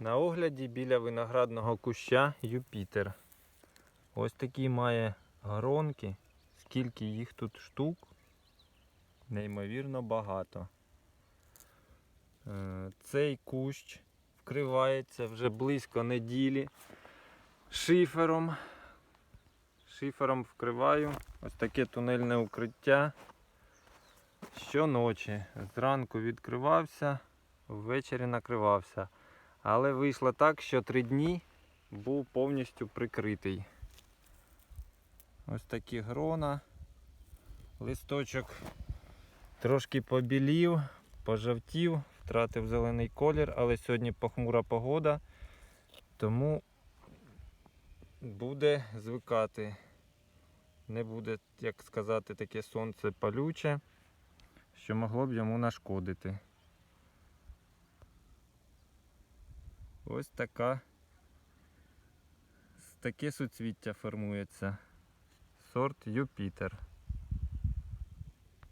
На огляді біля виноградного куща Юпітер. Ось такі має гронки. Скільки їх тут штук? Неймовірно багато. Е, Цей кущ вкривається вже близько неділі шифером. Шифером вкриваю. Ось таке тунельне укриття. Щоночі. Зранку відкривався, ввечері накривався. Але вийшло так, що три дні був повністю прикритий. Ось такі грона. Листочок трошки побілів, пожовтів, втратив зелений колір, але сьогодні похмура погода, тому буде звикати. Не буде, як сказати, таке сонце палюче, що могло б йому нашкодити. Ось така таке суцвіття формується. Сорт Юпітер.